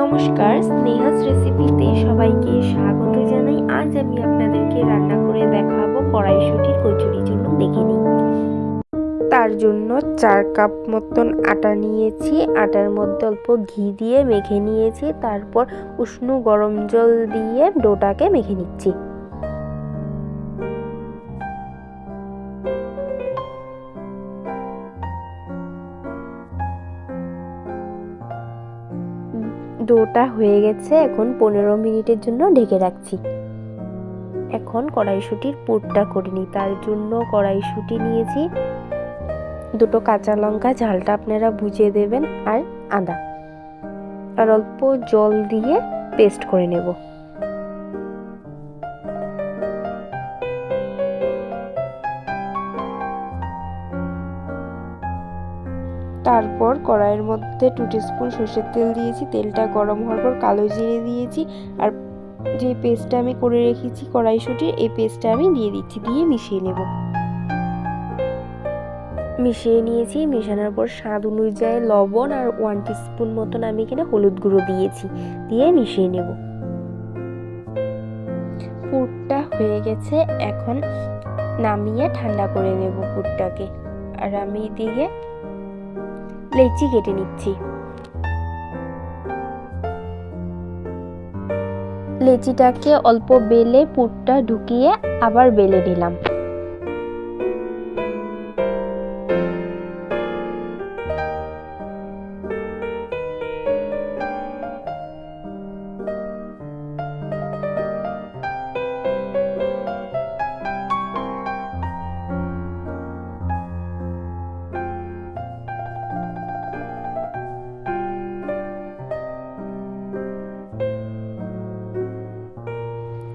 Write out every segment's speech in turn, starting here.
নমস্কার, স্নেহাস রেসিপিতে সবাইকে স্বাগত জানাই। আজ আমি আপনাদেরকে রান্না করে দেখাবো কড়াইশুটির কচুরি জন্য, দেখে নিই। তার জন্য চার কাপ মতন আটা নিয়েছি। আটার মধ্যে অল্প ঘি দিয়ে মেখে নিয়েছি। তারপর উষ্ণ গরম জল দিয়ে ডোটাকে মেখে নিচ্ছি। ডোটা হয়ে গেছে, এখন পনেরো মিনিটের জন্য ঢেকে রাখছি। এখন কড়াইশুটির পুরটা করিনি তার জন্য কড়াইশুটি নিয়েছি। দুটো কাঁচা লঙ্কা, ঝালটা আপনারা বুঝিয়ে দেবেন, আর আদা। আর অল্প জল দিয়ে পেস্ট করে নেব। তারপর কড়াইয়ের মধ্যে টু স্পুন সর্ষের তেল দিয়েছি, তেলটা গরম হওয়ার পর কালো জিরে দিয়েছি, আর যে পেস্টটা আমি করে রেখেছি কড়াইশুটির, এই পেস্টটা আমি দিয়ে দিচ্ছি, দিয়ে মিশিয়ে নেব। মিশিয়ে নিয়েছি, মেশানোর পর স্বাদ অনুযায়ী লবণ আর ওয়ান স্পুন মতন আমি এখানে হলুদ গুঁড়ো দিয়েছি, দিয়ে মিশিয়ে নেব। পুরটা হয়ে গেছে, এখন নামিয়ে ঠান্ডা করে নেব পুরটাকে। আর আমি দিয়ে লেচি কেটে নিচ্ছি। লেচিটাকে অল্প বেলে পুরটা ঢুকিয়ে আবার বেলে নিলাম।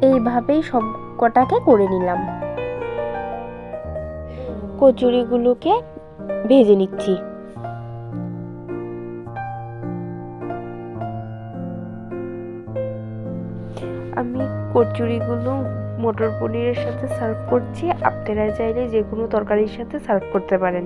এইভাবেই সব কটাকে করে নিলাম। কচুরিগুলোকে ভেজে নিচ্ছি। আমি কচুরিগুলো মটর পনিরের সাথে সার্ভ করছি। আপনারা চাইলে যে কোনো তরকারির সাথে সার্ভ করতে পারেন।